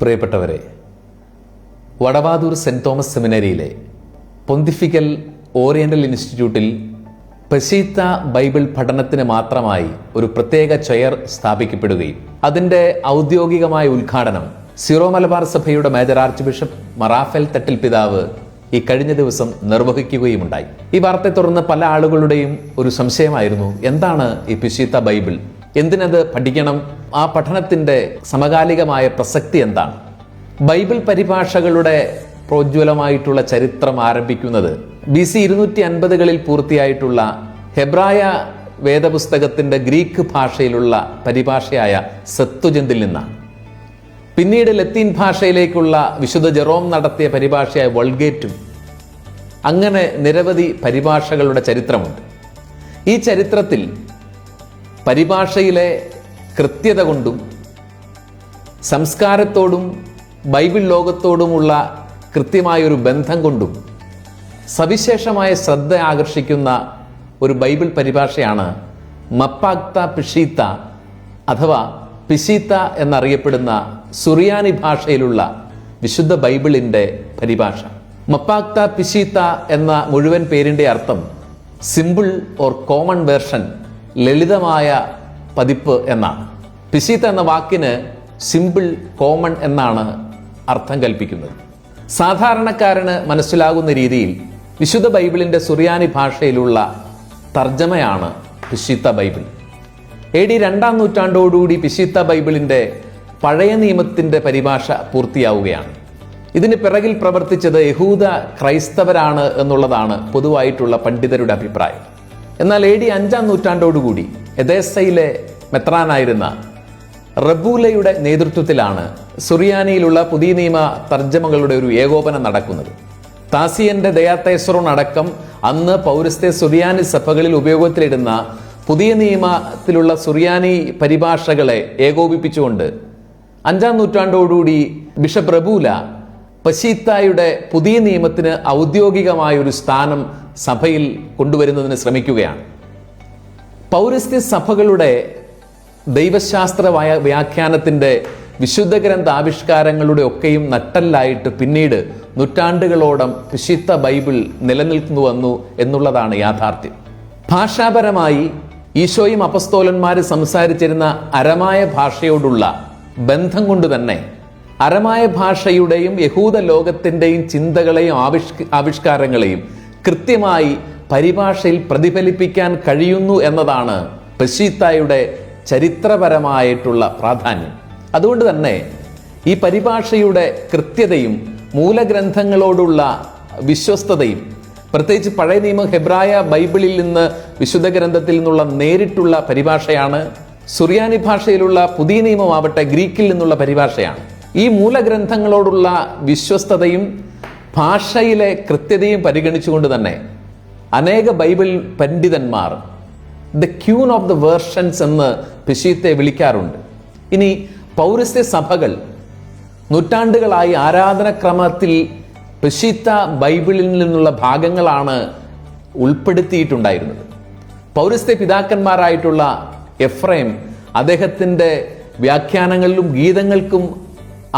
പ്രിയപ്പെട്ടവരെ Vadavathoor saint Thomas സെമിനറിയിലെ pontifical oriental ഇൻസ്റ്റിറ്റ്യൂട്ടിൽ പ്രശീത്ത ബൈബിൾ പഠനത്തിന് മാത്രമായി ഒരു പ്രത്യേക ചെയർ സ്ഥാപിക്കപ്പെടുകയും അതിന്റെ ഔദ്യോഗികമായ ഉദ്ഘാടനം സിറോ മലബാർ സഭയുടെ major archbishop Mar Raphael Thattil പിതാവ് ഈ കഴിഞ്ഞ ദിവസം നിർവഹിക്കുകയുമുണ്ടായി. ഈ വാർത്തയെ തുടർന്ന് പല ആളുകളുടെയും ഒരു സംശയമായിരുന്നു എന്താണ് ഈ പിശീത്ത ബൈബിൾ? എന്തിനത് പഠിക്കണം? ആ പഠനത്തിന്റെ സമകാലികമായ പ്രസക്തി എന്താണ്? ബൈബിൾ പരിഭാഷകളുടെ പ്രോജ്വലമായിട്ടുള്ള ചരിത്രം ആരംഭിക്കുന്നത് ബി സി ഇരുന്നൂറ്റി അൻപതുകളിൽ പൂർത്തിയായിട്ടുള്ള ഹെബ്രായ വേദപുസ്തകത്തിന്റെ ഗ്രീക്ക് ഭാഷയിലുള്ള പരിഭാഷയായ സത്വജന്തിൽ നിന്നാണ്. പിന്നീട് ലത്തീൻ ഭാഷയിലേക്കുള്ള വിശുദ്ധ ജെറോം നടത്തിയ പരിഭാഷയായ വൾഗേറ്റും അങ്ങനെ നിരവധി പരിഭാഷകളുടെ ചരിത്രമുണ്ട്. ഈ ചരിത്രത്തിൽ പരിഭാഷയിലെ കൃത്യത കൊണ്ടും സംസ്കാരത്തോടും ബൈബിൾ ലോകത്തോടുമുള്ള കൃത്യമായൊരു ബന്ധം കൊണ്ടും സവിശേഷമായ ശ്രദ്ധ ആകർഷിക്കുന്ന ഒരു ബൈബിൾ പരിഭാഷയാണ് മപ്പാക്ത പിഷീത്ത അഥവാ പിശീത്ത എന്നറിയപ്പെടുന്ന സുറിയാനി ഭാഷയിലുള്ള വിശുദ്ധ ബൈബിളിന്റെ പരിഭാഷ. മപ്പാക്ത പിശീത്ത എന്ന മുഴുവൻ പേരിന്റെ അർത്ഥം സിമ്പിൾ ഓർ കോമൺ വേർഷൻ ലളിതമായ പതിപ്പ് എന്നാണ്. പിശീത്ത എന്ന വാക്കിന് സിമ്പിൾ കോമൺ എന്നാണ് അർത്ഥം കൽപ്പിക്കുന്നത്. സാധാരണക്കാരന് മനസ്സിലാകുന്ന രീതിയിൽ വിശുദ്ധ ബൈബിളിന്റെ സുറിയാനി ഭാഷയിലുള്ള തർജമയാണ് പിശീത്ത ബൈബിൾ. എ ഡി രണ്ടാം നൂറ്റാണ്ടോടുകൂടി പിശീത്ത ബൈബിളിന്റെ പഴയ നിയമത്തിന്റെ പരിഭാഷ പൂർത്തിയാവുകയാണ്. ഇതിന് പിറകിൽ പ്രവർത്തിച്ചത് യഹൂദ ക്രൈസ്തവരാണ് എന്നുള്ളതാണ് പൊതുവായിട്ടുള്ള പണ്ഡിതരുടെ അഭിപ്രായം. എന്നാൽ എ ഡി അഞ്ചാം നൂറ്റാണ്ടോടുകൂടി എദേസയിലെ മെത്രാനായിരുന്ന റബൂലയുടെ നേതൃത്വത്തിലാണ് സുറിയാനിയിലുള്ള പുതിയ നിയമ തർജമകളുടെ ഒരു ഏകോപനം നടക്കുന്നത്. താസിയന്റെ ദയാത്തേശ്വറോൺ അടക്കം അന്ന് പൗരസ്ത്യ സുറിയാനി സഭകളിൽ ഉപയോഗത്തിലിടുന്ന പുതിയ നിയമത്തിലുള്ള സുറിയാനി പരിഭാഷകളെ ഏകോപിപ്പിച്ചുകൊണ്ട് അഞ്ചാം നൂറ്റാണ്ടോടുകൂടി ബിഷപ്പ് റബൂല പശീത്തായുടെ പുതിയ നിയമത്തിന് ഔദ്യോഗികമായ ഒരു സ്ഥാനം സഭയിൽ കൊണ്ടുവരുന്നതിന് ശ്രമിക്കുകയാണ്. പൗരസ്ത്യ സഭകളുടെ ദൈവശാസ്ത്ര വ്യാ- വ്യാഖ്യാനത്തിന്റെ വിശുദ്ധ ഗ്രന്ഥ ആവിഷ്കാരങ്ങളുടെ ഒക്കെയും നട്ടല്ലായിട്ട് പിന്നീട് നൂറ്റാണ്ടുകളോടം വിശുദ്ധ ബൈബിൾ നിലനിൽക്കുന്നു വന്നു എന്നുള്ളതാണ് യാഥാർത്ഥ്യം. ഭാഷാപരമായി ഈശോയും അപസ്തോലന്മാർ സംസാരിച്ചിരുന്ന അരമായ ഭാഷയോടുള്ള ബന്ധം കൊണ്ട് തന്നെ അരമായ ഭാഷയുടെയും യഹൂദ ലോകത്തിന്റെയും ചിന്തകളെയും ആവിഷ്ക ആവിഷ്കാരങ്ങളെയും കൃത്യമായി പരിഭാഷയിൽ പ്രതിഫലിപ്പിക്കാൻ കഴിയുന്നു എന്നതാണ് പ്രശീത്തായുടെ ചരിത്രപരമായിട്ടുള്ള പ്രാധാന്യം. അതുകൊണ്ട് തന്നെ ഈ പരിഭാഷയുടെ കൃത്യതയും മൂലഗ്രന്ഥങ്ങളോടുള്ള വിശ്വസ്തതയും പ്രത്യേകിച്ച് പഴയ നിയമം ഹെബ്രായ ബൈബിളിൽ നിന്ന് വിശുദ്ധ ഗ്രന്ഥത്തിൽ നിന്നുള്ള നേരിട്ടുള്ള പരിഭാഷയാണ് സുറിയാനി ഭാഷയിലുള്ള പുതിയ നിയമമാവട്ടെ ഗ്രീക്കിൽ നിന്നുള്ള പരിഭാഷയാണ്. ഈ മൂലഗ്രന്ഥങ്ങളോടുള്ള വിശ്വസ്തതയും ഭാഷയിലെ കൃത്യതയും പരിഗണിച്ചുകൊണ്ട് തന്നെ അനേക ബൈബിൾ പണ്ഡിതന്മാർ the queen of the versions എന്ന് പിശീത്തെ വിളിക്കാറുണ്ട്. ഇനി പൗരസ്ത്യ സഭകൾ നൂറ്റാണ്ടുകളായി ആരാധനക്രമത്തിൽ പിശീത്ത ബൈബിളിൽ നിന്നുള്ള ഭാഗങ്ങളാണ് ഉൾപ്പെടുത്തിയിട്ടുണ്ടായിരുന്നത്. പൗരസ്ത്യ പിതാക്കന്മാരായിട്ടുള്ള എഫ്രൈം അദ്ദേഹത്തിന്റെ വ്യാഖ്യാനങ്ങളിലും ഗീതങ്ങൾക്കും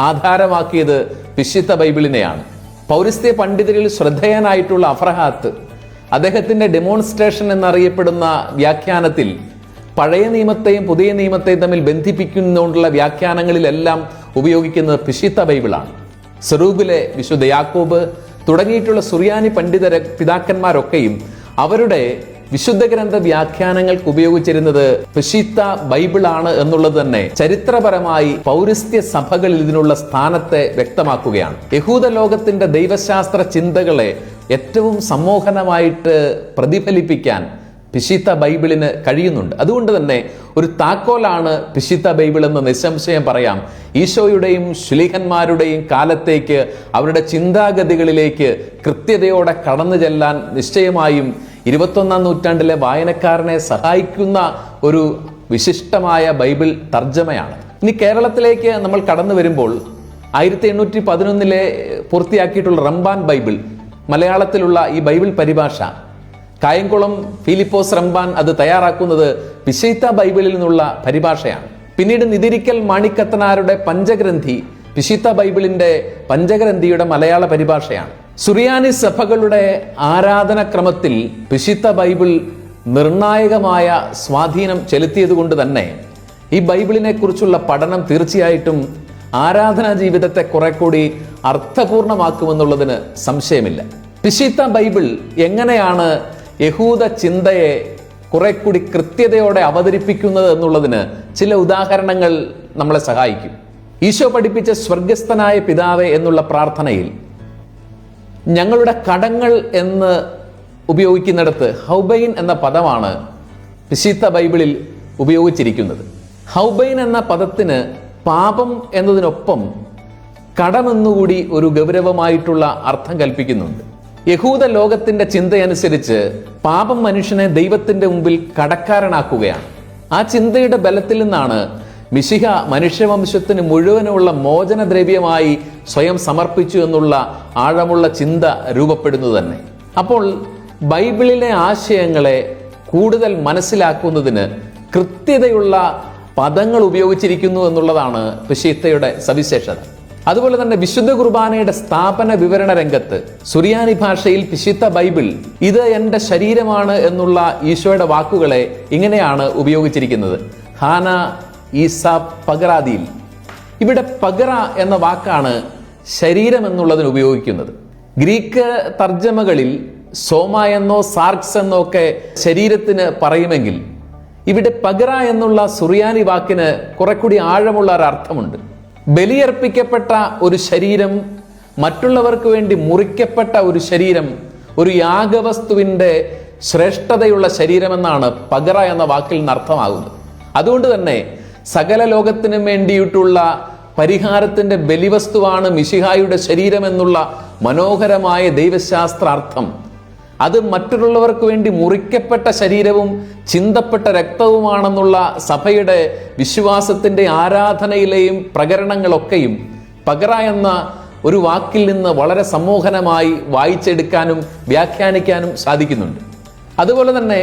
ആധാരമാക്കിയത് പിശിത്ത ബൈബിളിനെയാണ്. പൗരസ്ത്യ പണ്ഡിതരിൽ ശ്രദ്ധേയനായിട്ടുള്ള അഫ്രഹാത്ത് അദ്ദേഹത്തിന്റെ ഡെമോൺസ്ട്രേഷൻ എന്നറിയപ്പെടുന്ന വ്യാഖ്യാനത്തിൽ പഴയ നിയമത്തെയും പുതിയ നിയമത്തെയും തമ്മിൽ ബന്ധിപ്പിക്കുന്നതുകൊണ്ടുള്ള വ്യാഖ്യാനങ്ങളിലെല്ലാം ഉപയോഗിക്കുന്നത് പിശിത്ത ബൈബിളാണ്. സെറൂബിലെ വിശുദ്ധ യാക്കോബ് തുടങ്ങിയിട്ടുള്ള സുറിയാനി പണ്ഡിതര പിതാക്കന്മാരൊക്കെയും അവരുടെ വിശുദ്ധ ഗ്രന്ഥ വ്യാഖ്യാനങ്ങൾക്ക് ഉപയോഗിച്ചിരുന്നത് പിശിത്ത ബൈബിളാണ് എന്നുള്ളത് തന്നെ ചരിത്രപരമായി പൗരസ്ത്യ സഭകളിൽ ഇതിനുള്ള സ്ഥാനത്തെ വ്യക്തമാക്കുകയാണ്. യഹൂദ ലോകത്തിന്റെ ദൈവശാസ്ത്ര ചിന്തകളെ ഏറ്റവും സമ്മോഹനമായിട്ട് പ്രതിഫലിപ്പിക്കാൻ പിശിത്ത ബൈബിളിന് കഴിയുന്നുണ്ട്. അതുകൊണ്ട് തന്നെ ഒരു താക്കോലാണ് പിശിത്ത ബൈബിൾ എന്ന് നിസ്സംശയം പറയാം. ഈശോയുടെയും ശുലിഹന്മാരുടെയും കാലത്തേക്ക് അവരുടെ ചിന്താഗതികളിലേക്ക് കൃത്യതയോടെ കടന്നു ചെല്ലാൻ നിശ്ചയമായും ഇരുപത്തൊന്നാം നൂറ്റാണ്ടിലെ വായനക്കാരനെ സഹായിക്കുന്ന ഒരു വിശിഷ്ടമായ ബൈബിൾ തർജമയാണ്. ഇനി കേരളത്തിലേക്ക് നമ്മൾ കടന്നു വരുമ്പോൾ ആയിരത്തി എണ്ണൂറ്റി പതിനൊന്നിലെ പൂർത്തിയാക്കിയിട്ടുള്ള റംബാൻ ബൈബിൾ മലയാളത്തിലുള്ള ഈ ബൈബിൾ പരിഭാഷ കായംകുളം ഫിലിപ്പോസ് റംബാൻ അത് തയ്യാറാക്കുന്നത് പിശൈത്ത ബൈബിളിൽ നിന്നുള്ള പരിഭാഷയാണ്. പിന്നീട് നിതിരിക്കൽ മാണിക്കത്തനാരുടെ പഞ്ചഗ്രന്ഥി വിശുദ്ധ ബൈബിളിന്റെ പഞ്ചഗ്രന്ഥിയുടെ മലയാള പരിഭാഷയാണ്. സുറിയാനി സഭകളുടെ ആരാധനക്രമത്തിൽ വിശുദ്ധ ബൈബിൾ നിർണായകമായ സ്വാധീനം ചെലുത്തിയതുകൊണ്ട് തന്നെ ഈ ബൈബിളിനെ കുറിച്ചുള്ള പഠനം തീർച്ചയായിട്ടും ആരാധനാ ജീവിതത്തെ കുറെ കൂടി അർത്ഥപൂർണമാക്കുമെന്നുള്ളതിന് സംശയമില്ല. വിശുദ്ധ ബൈബിൾ എങ്ങനെയാണ് യഹൂദ ചിന്തയെ കുറെ കൂടി കൃത്യതയോടെ അവതരിപ്പിക്കുന്നത് എന്നുള്ളതിന് ചില ഉദാഹരണങ്ങൾ നമ്മളെ സഹായിക്കും. ഈശോ പഠിപ്പിച്ച സ്വർഗസ്ഥനായ പിതാവെ എന്നുള്ള പ്രാർത്ഥനയിൽ ഞങ്ങളുടെ കടങ്ങൾ എന്ന് ഉപയോഗിക്കുന്നിടത്ത് ഹൗബൈൻ എന്ന പദമാണ് വിശുദ്ധ ബൈബിളിൽ ഉപയോഗിച്ചിരിക്കുന്നത്. ഹൗബൈൻ എന്ന പദത്തിന് പാപം എന്നതിനൊപ്പം കടമെന്നുകൂടി ഒരു ഗൗരവമായിട്ടുള്ള അർത്ഥം കൽപ്പിക്കുന്നുണ്ട്. യഹൂദ ലോകത്തിന്റെ ചിന്തയനുസരിച്ച് പാപം മനുഷ്യനെ ദൈവത്തിന്റെ മുമ്പിൽ കടക്കാരനാക്കുകയാണ്. ആ ചിന്തയുടെ ബലത്തിൽ നിന്നാണ് മിശിഹ മനുഷ്യവംശത്തിന് മുഴുവനുള്ള മോചനദ്രവ്യമായി സ്വയം സമർപ്പിച്ചു എന്നുള്ള ആഴമുള്ള ചിന്ത രൂപപ്പെടുന്നു തന്നെ. അപ്പോൾ ബൈബിളിലെ ആശയങ്ങളെ കൂടുതൽ മനസ്സിലാക്കുന്നതിന് കൃത്യതയുള്ള പദങ്ങൾ ഉപയോഗിച്ചിരിക്കുന്നു എന്നുള്ളതാണ് വിശിത്തയുടെ സവിശേഷത. അതുപോലെ തന്നെ വിശുദ്ധ കുർബാനയുടെ സ്ഥാപന വിവരണ രംഗത്ത് സുറിയാനി ഭാഷയിൽ പിശിത്ത ബൈബിൾ ഇത് എന്റെ ശരീരമാണ് എന്നുള്ള ഈശോയുടെ വാക്കുകളെ ഇങ്ങനെയാണ് ഉപയോഗിച്ചിരിക്കുന്നത്. ഹാന ഈസ പകരാതിയിൽ ഇവിടെ പഗറ എന്ന വാക്കാണ് ശരീരം എന്നുള്ളതിന് ഉപയോഗിക്കുന്നത്. ഗ്രീക്ക് തർജമകളിൽ സോമ എന്നോ സാർക്സ് എന്നോ ഒക്കെ ശരീരത്തിന് പറയുമെങ്കിൽ ഇവിടെ പഗറ എന്നുള്ള സുറിയാനി വാക്കിന് കുറെ കൂടി ആഴമുള്ള ഒരു അർത്ഥമുണ്ട്. ബലിയർപ്പിക്കപ്പെട്ട ഒരു ശരീരം മറ്റുള്ളവർക്ക് വേണ്ടി മുറിക്കപ്പെട്ട ഒരു ശരീരം ഒരു യാഗവസ്തുവിന്റെ ശ്രേഷ്ഠതയുള്ള ശരീരമെന്നാണ് പകറ എന്ന വാക്കിൽ നിന്ന് അർത്ഥമാകുന്നത്. അതുകൊണ്ട് തന്നെ സകല ലോകത്തിനും വേണ്ടിയിട്ടുള്ള പരിഹാരത്തിന്റെ ബലിവസ്തുവാണ് മിശിഹായുടെ ശരീരം എന്നുള്ള മനോഹരമായ ദൈവശാസ്ത്രാർത്ഥം. അത് മറ്റുള്ളവർക്ക് വേണ്ടി മുറിക്കപ്പെട്ട ശരീരവും ചിന്തപ്പെട്ട രക്തവുമാണെന്നുള്ള സഭയുടെ വിശ്വാസത്തിന്റെ ആരാധനയിലെയും പ്രകരണങ്ങളൊക്കെയും പകര എന്ന ഒരു വാക്കിൽ നിന്ന് വളരെ സമ്മോഹനമായി വായിച്ചെടുക്കാനും വ്യാഖ്യാനിക്കാനും സാധിക്കുന്നുണ്ട്. അതുപോലെ തന്നെ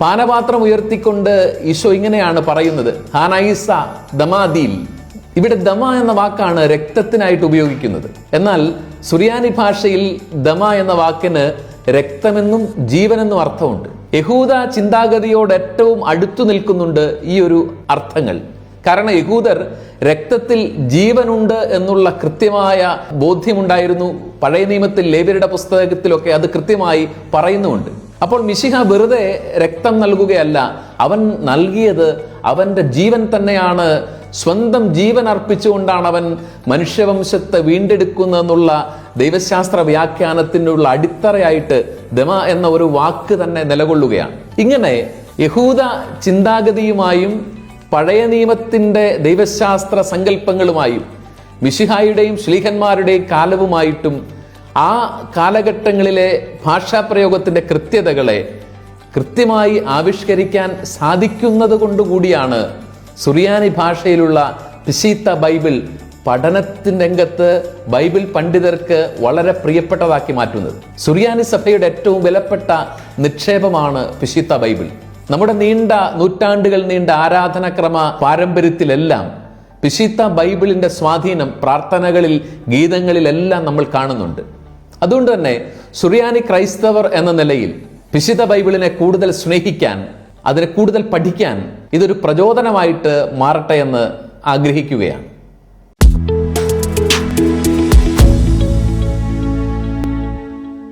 പാനപാത്രം ഉയർത്തിക്കൊണ്ട് ഈശോ ഇങ്ങനെയാണ് പറയുന്നത്. ഹാനൈസ ദമാദീൽ. ഇവിടെ ദമ എന്ന വാക്കാണ് രക്തത്തിനായിട്ട് ഉപയോഗിക്കുന്നത്. എന്നാൽ സുറിയാനി ഭാഷയിൽ ദമ എന്ന വാക്കിന് രക്തമെന്നും ജീവനെന്നും അർത്ഥമുണ്ട്. യഹൂദ ചിന്താഗതിയോട് ഏറ്റവും അടുത്തു നിൽക്കുന്നുണ്ട് ഈ ഒരു അർത്ഥങ്ങൾ. കാരണം യഹൂദർ രക്തത്തിൽ ജീവനുണ്ട് എന്നുള്ള കൃത്യമായ ബോധ്യമുണ്ടായിരുന്നു. പഴയ നിയമത്തിൽ ലേബിയുടെ പുസ്തകത്തിലൊക്കെ അത് കൃത്യമായി പറയുന്നുമുണ്ട്. അപ്പോൾ മിശിഹ വെറുതെ രക്തം നൽകുകയല്ല. അവൻ നൽകിയത് അവന്റെ ജീവൻ തന്നെയാണ്. സ്വന്തം ജീവൻ അർപ്പിച്ചുകൊണ്ടാണ് അവൻ മനുഷ്യവംശത്തെ വീണ്ടെടുക്കുന്നതെന്നുള്ള ദൈവശാസ്ത്ര വ്യാഖ്യാനത്തിനുള്ള അടിത്തറയായിട്ട് ദമ എന്ന ഒരു വാക്ക് തന്നെ നിലകൊള്ളുകയാണ്. ഇങ്ങനെ യഹൂദ ചിന്താഗതിയുമായും പഴയ നിയമത്തിന്റെ ദൈവശാസ്ത്ര സങ്കല്പങ്ങളുമായും മിശിഹായുടെയും ശ്ലീഹന്മാരുടെയും കാലവുമായിട്ടും ആ കാലഘട്ടങ്ങളിലെ ഭാഷാപ്രയോഗത്തിന്റെ കൃത്യതകളെ കൃത്യമായി ആവിഷ്കരിക്കാൻ സാധിക്കുന്നത് കൊണ്ടുകൂടിയാണ് സുറിയാനി ഭാഷയിലുള്ള പിശീത്ത ബൈബിൾ പഠനത്തിന്റെ രംഗത്ത് ബൈബിൾ പണ്ഡിതർക്ക് വളരെ പ്രിയപ്പെട്ടതാക്കി മാറ്റുന്നത്. സുറിയാനി സഭയുടെ ഏറ്റവും വിലപ്പെട്ട നിക്ഷേപമാണ് പിശീത്ത ബൈബിൾ. നമ്മുടെ നീണ്ട നൂറ്റാണ്ടുകൾ നീണ്ട ആരാധനക്രമ പാരമ്പര്യത്തിലെല്ലാം പിശീത്ത ബൈബിളിന്റെ സ്വാധീനം പ്രാർത്ഥനകളിൽ ഗീതങ്ങളിലെല്ലാം നമ്മൾ കാണുന്നുണ്ട്. അതുകൊണ്ട് തന്നെ സുറിയാനി ക്രൈസ്തവർ എന്ന നിലയിൽ വിശുദ്ധ ബൈബിളിനെ കൂടുതൽ സ്നേഹിക്കാൻ അതിനെ കൂടുതൽ പഠിക്കാൻ ഇതൊരു പ്രചോദനമായിട്ട് മാറട്ടെ എന്ന് ആഗ്രഹിക്കുകയാണ്.